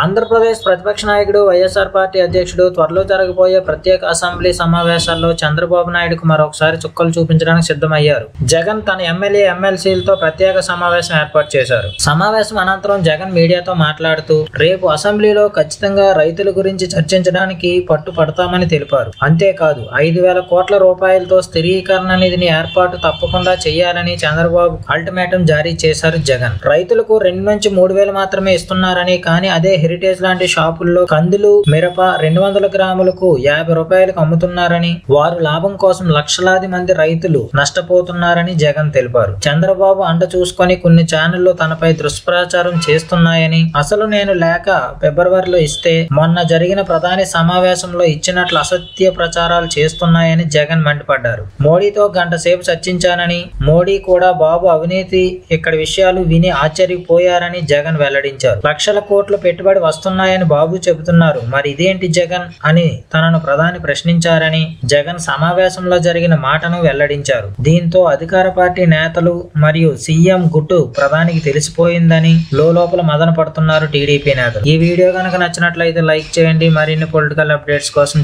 ఆంధ్రప్రదేశ్ ప్రతిపక్ష నాయకుడు వైఎస్ఆర్ పార్టీ అధ్యక్షుడు త్వరలో జరగబోయే ప్రత్యేక అసెంబ్లీ సమావేశాల్లో చంద్రబాబు నాయుడుకు మరొకసారి చుక్కలు చూపించడానికి సిద్ధమయ్యారు. జగన్ తన ఎమ్మెల్యే ఎమ్మెల్సీలతో ప్రత్యేక సమావేశం ఏర్పాటు చేశారు. సమావేశం అనంతరం జగన్ మీడియాతో మాట్లాడుతూ రేపు అసెంబ్లీలో ఖచ్చితంగా రైతుల గురించి చర్చించడానికి పట్టు పడతామని తెలిపారు. అంతేకాదు ఐదు వేల కోట్ల రూపాయలతో స్థిరీకరణ నిధిని ఏర్పాటు తప్పకుండా చేయాలని చంద్రబాబు అల్టిమేటం జారీ చేశారు జగన్. రైతులకు రెండు నుంచి మూడు వేలు మాత్రమే ఇస్తున్నారని కానీ అదే హెరిటేజ్ లాంటి షాపుల్లో కందులు మిరప రెండు వందల గ్రాములకు యాభై రూపాయలకు అమ్ముతున్నారని వారు లాభం కోసం లక్షలాది మంది రైతులు నష్టపోతున్నారని జగన్ తెలిపారు. చంద్రబాబు అంట చూసుకొని కొన్ని ఛానళ్ళు తనపై దుష్ప్రచారం చేస్తున్నాయని అసలు నేను లేక ఫిబ్రవరిలో ఇస్తే మొన్న జరిగిన ప్రధాని సమావేశంలో ఇచ్చినట్లు అసత్య ప్రచారాలు చేస్తున్నాయని జగన్ మండిపడ్డారు. మోడీతో గంట సేపు చర్చించానని మోడీ కూడా బాబు అవినీతి ఇక్కడ విషయాలు విని ఆశ్చర్యపోయారని జగన్ వెల్లడించారు. లక్షల కోట్లు పెట్టుబడి వస్తున్నాయని బాబు చెబుతున్నారు. మరి ఇదేంటి జగన్? అని తనను ప్రధాని ప్రశ్నించారని జగన్ సమావేశంలో జరిగిన మాటను వెల్లడించారు. దీంతో అధికార పార్టీ నేతలు మరియు సీఎం గుట్టు ప్రధానికి తెలిసిపోయిందని లోపల మదన పడుతున్నారు టీడీపీ నేతలు. ఈ వీడియో కనుక నచ్చినట్లయితే లైక్ చేయండి. మరిన్ని పొలిటికల్ అప్డేట్స్ కోసం